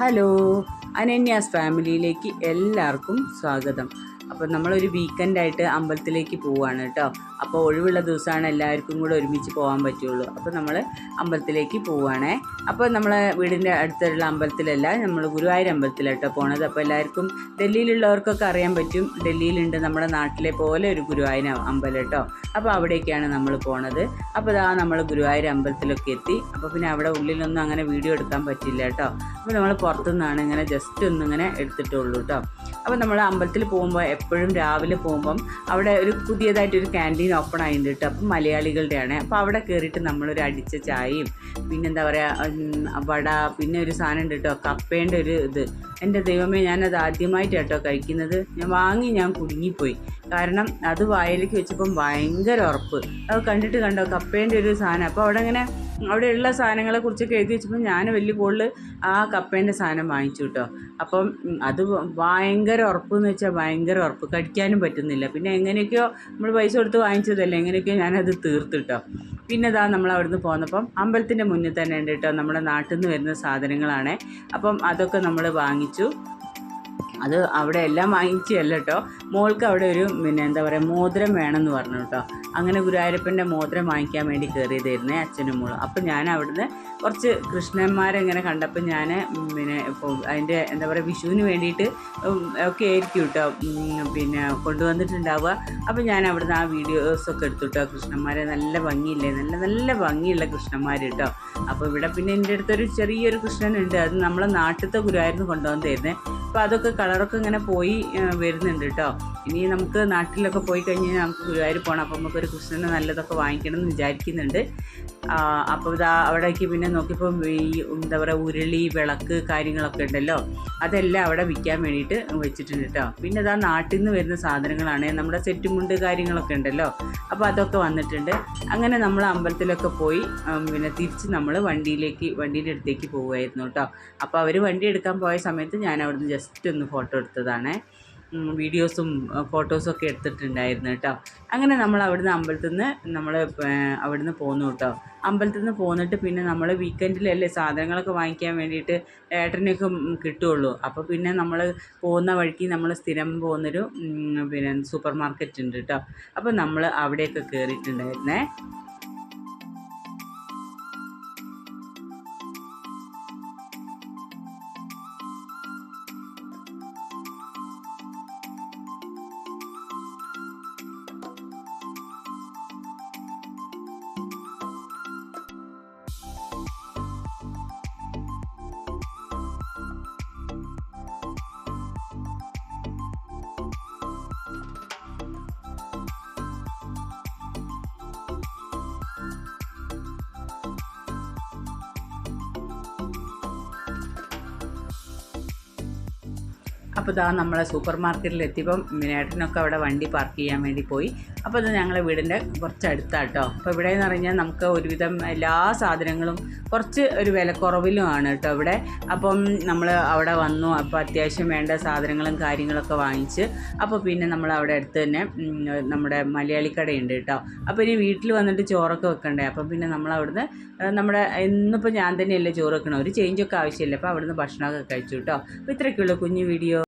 Hello അനന്യാസ് ഫാമിലിയിലേക്ക് എല്ലാവർക്കും സ്വാഗതം. അപ്പോൾ നമ്മളൊരു വീക്കെൻഡായിട്ട് അമ്പലത്തിലേക്ക് പോവുകയാണ് കേട്ടോ അപ്പോൾ ഒഴിവുള്ള ദിവസമാണ് എല്ലാവർക്കും കൂടെ ഒരുമിച്ച് പോകാൻ പറ്റുള്ളൂ. അപ്പോൾ നമ്മൾ അമ്പലത്തിലേക്ക് പോവുകയാണേ അപ്പോൾ നമ്മൾ വീടിന്റെ അടുത്തുള്ള അമ്പലത്തിലല്ല നമ്മൾ ഗുരുവായൂർ അമ്പലത്തിലാട്ടോ പോണത്. അപ്പോൾ എല്ലാവർക്കും ഡൽഹിയിലുള്ളവർക്കൊക്കെ അറിയാൻ പറ്റും. ഡൽഹിയിലുണ്ട് നമ്മുടെ നാട്ടിലെ പോലെ ഒരു ഗുരുവായൂർ അമ്പലം കേട്ടോ അപ്പോൾ അവിടേക്കാണ് നമ്മൾ പോണത്. അപ്പോൾ ഇതാ നമ്മൾ ഗുരുവായൂർ അമ്പലത്തിലൊക്കെ എത്തി. അപ്പോൾ പിന്നെ അവിടെ ഉള്ളിലൊന്നും അങ്ങനെ വീഡിയോ എടുക്കാൻ പറ്റില്ല കേട്ടോ അപ്പോൾ നമ്മൾ പുറത്തുനിന്നാണ് ഇങ്ങനെ ജസ്റ്റ് ഒന്നിങ്ങനെ എടുത്തിട്ടുള്ളൂ കേട്ടോ അപ്പോൾ നമ്മൾ അമ്പലത്തിൽ പോകുമ്പോൾ എപ്പോഴും രാവിലെ പോകുമ്പം അവിടെ ഒരു പുതിയതായിട്ടൊരു ക്യാന്റീൻ ഓപ്പൺ ആയിട്ടുണ്ട് കേട്ടോ അപ്പം മലയാളികളുടെയാണ്. അപ്പോൾ അവിടെ കയറിയിട്ട് നമ്മളൊരു അടിച്ച ചായയും പിന്നെന്താ പറയുക വട പിന്നെ ഒരു സാധനം ഉണ്ട് കേട്ടോ കപ്പേന്റെ ഒരു ഇത്. എന്റെ ദൈവമേ ഞാനത് ആദ്യമായിട്ട് കേട്ടോ കഴിക്കുന്നത്. ഞാൻ വാങ്ങി ഞാൻ കുടുങ്ങിപ്പോയി. കാരണം അത് വായിലേക്ക് വെച്ചപ്പം ഭയങ്കര ഉറപ്പ്. അത് കണ്ടിട്ട് കണ്ടോ കപ്പേന്റെ ഒരു സാധനം. അപ്പോൾ അവിടെ ഇങ്ങനെ അവിടെയുള്ള സാധനങ്ങളെ കുറിച്ചൊക്കെ എഴുതി വെച്ചപ്പോൾ ഞാൻ വലിയ കൂടുതൽ ആ കപ്പേന്റെ സാധനം വാങ്ങിച്ചു കേട്ടോ അപ്പം അത് ഭയങ്കര ഉറപ്പ് എന്ന് വെച്ചാൽ ഭയങ്കര ഉറപ്പ്. കടിക്കാനും പറ്റുന്നില്ല. പിന്നെ എങ്ങനെയൊക്കെയോ നമ്മൾ പൈസ കൊടുത്ത് വാങ്ങിച്ചതല്ലേ എങ്ങനെയൊക്കെയോ ഞാനത് തീർത്തിട്ടോ പിന്നെ ഇതാ നമ്മൾ അവിടുന്ന് പോന്നപ്പം അമ്പലത്തിന്റെ മുന്നിൽ തന്നെ ഉണ്ട് കേട്ടോ നമ്മുടെ നാട്ടിൽ നിന്ന് വരുന്ന സാധനങ്ങളാണ്. അപ്പം അതൊക്കെ നമ്മൾ വാങ്ങിച്ചു. അത് അവിടെ എല്ലാം വാങ്ങിച്ചല്ല കേട്ടോ മോൾക്ക് അവിടെ ഒരു പിന്നെ എന്താ പറയുക മോതിരം വേണമെന്ന് പറഞ്ഞു കേട്ടോ അങ്ങനെ ഗുരുവായൂരപ്പന്റെ മോതിരം വാങ്ങിക്കാൻ വേണ്ടി കയറിയതായിരുന്നേ അച്ഛനും മോളും. അപ്പം ഞാൻ അവിടുന്ന് കുറച്ച് കൃഷ്ണന്മാരെ ഇങ്ങനെ കണ്ടപ്പോൾ ഞാൻ പിന്നെ ഇപ്പോൾ അതിന്റെ എന്താ പറയുക വിഷുവിന് വേണ്ടിയിട്ട് ഒക്കെ ആയിരിക്കും കേട്ടോ പിന്നെ കൊണ്ടുവന്നിട്ടുണ്ടാവുക. അപ്പോൾ ഞാൻ അവിടുന്ന് ആ വീഡിയോസൊക്കെ എടുത്തു കേട്ടോ. കൃഷ്ണന്മാരെ നല്ല ഭംഗിയില്ലേ? നല്ല നല്ല ഭംഗിയുള്ള കൃഷ്ണന്മാർ കേട്ടോ. അപ്പോൾ ഇവിടെ പിന്നെ എന്റെ അടുത്തൊരു ചെറിയൊരു കൃഷ്ണനുണ്ട്. അത് നമ്മളെ നാട്ടിലത്തെ ഗുരുവായൂരിന്ന് കൊണ്ടുവന്നിരുന്നത് അപ്പോൾ അതൊക്കെ കളറൊക്കെ ഇങ്ങനെ പോയി വരുന്നുണ്ട് കേട്ടോ. ഇനി നമുക്ക് നാട്ടിലൊക്കെ പോയി കഴിഞ്ഞ് നമുക്ക് ഗുരുവായൂർ പോകണം അപ്പോൾ നമുക്കൊരു കൃഷ്ണന് നല്ലതൊക്കെ വാങ്ങിക്കണം എന്ന് വിചാരിക്കുന്നുണ്ട് അപ്പോൾ ഇതാ അവിടേക്ക് പിന്നെ നോക്കിയപ്പോൾ ഈ എന്താ പറയുക ഉരുളി വിളക്ക് കാര്യങ്ങളൊക്കെ ഉണ്ടല്ലോ. അതെല്ലാം അവിടെ വിൽക്കാൻ വേണ്ടിയിട്ട് വെച്ചിട്ടുണ്ട് കേട്ടോ. പിന്നെ ഇതാ നാട്ടിൽ നിന്ന് വരുന്ന സാധനങ്ങളാണ്. നമ്മുടെ സെറ്റുമുണ്ട് കാര്യങ്ങളൊക്കെ ഉണ്ടല്ലോ. അപ്പോൾ അതൊക്കെ വന്നിട്ടുണ്ട്. അങ്ങനെ നമ്മൾ അമ്പലത്തിലൊക്കെ പോയി പിന്നെ തിരിച്ച് നമ്മൾ വണ്ടിയിലേക്ക് വണ്ടീന്റെ അടുത്തേക്ക് പോവുമായിരുന്നു കേട്ടോ. അപ്പോൾ അവർ വണ്ടി എടുക്കാൻ പോയ സമയത്ത് ഞാൻ അവിടുന്ന് ജസ്റ്റ് ഒന്ന് ഫോട്ടോ എടുത്തതാണ്. വീഡിയോസും ഫോട്ടോസും ഒക്കെ എടുത്തിട്ടുണ്ടായിരുന്നു കേട്ടോ. അങ്ങനെ നമ്മൾ അവിടുന്ന് അമ്പലത്തിൽ നിന്ന് നമ്മൾ അവിടുന്ന് പോന്നു കേട്ടോ. അമ്പലത്തിൽ നിന്ന് പോന്നിട്ട് പിന്നെ നമ്മൾ വീക്കെൻഡിലല്ലേ സാധനങ്ങളൊക്കെ വാങ്ങിക്കാൻ വേണ്ടിയിട്ട് ഏട്ടനൊക്കെ കിട്ടുള്ളൂ. അപ്പോൾ പിന്നെ നമ്മൾ പോകുന്ന വഴിക്ക് നമ്മൾ സ്ഥിരം പോകുന്നൊരു പിന്നെ സൂപ്പർ മാർക്കറ്റ് ഉണ്ട് കേട്ടോ. അപ്പോൾ നമ്മൾ അവിടെയൊക്കെ കയറിയിട്ടുണ്ടായിരുന്നേ അപ്പോൾ ഇതാ നമ്മളെ സൂപ്പർ മാർക്കറ്റിൽ എത്തിയപ്പം മിനേട്ടനൊക്കെ അവിടെ വണ്ടി പാർക്ക് ചെയ്യാൻ വേണ്ടി പോയി. അപ്പോൾ അത് ഞങ്ങളെ വീടിന്റെ കുറച്ച് അടുത്താട്ടോ അപ്പോൾ ഇവിടെ എന്ന് പറഞ്ഞാൽ നമുക്ക് ഒരുവിധം എല്ലാ സാധനങ്ങളും കുറച്ച് ഒരു വിലക്കുറവിലുമാണ് കേട്ടോ ഇവിടെ. അപ്പം നമ്മൾ അവിടെ വന്നു. അപ്പോൾ അത്യാവശ്യം വേണ്ട സാധനങ്ങളും കാര്യങ്ങളൊക്കെ വാങ്ങിച്ച് അപ്പോൾ പിന്നെ നമ്മൾ അവിടെ അടുത്ത് തന്നെ നമ്മുടെ മലയാളി കടയുണ്ട് കേട്ടോ. അപ്പോൾ ഇനി വീട്ടിൽ വന്നിട്ട് ചോറൊക്കെ വെക്കണ്ടേ? അപ്പം പിന്നെ നമ്മൾ അവിടുന്ന് നമ്മുടെ ഇന്നിപ്പോൾ ഞാൻ തന്നെയല്ലേ ചോറ് വെക്കണം ഒരു ചേഞ്ചൊക്കെ ആവശ്യമില്ല. അപ്പോൾ അവിടുന്ന് ഭക്ഷണമൊക്കെ കഴിച്ചു കേട്ടോ. അപ്പോൾ ഇത്രയൊക്കെയുള്ളൂ കുഞ്ഞു വീഡിയോ.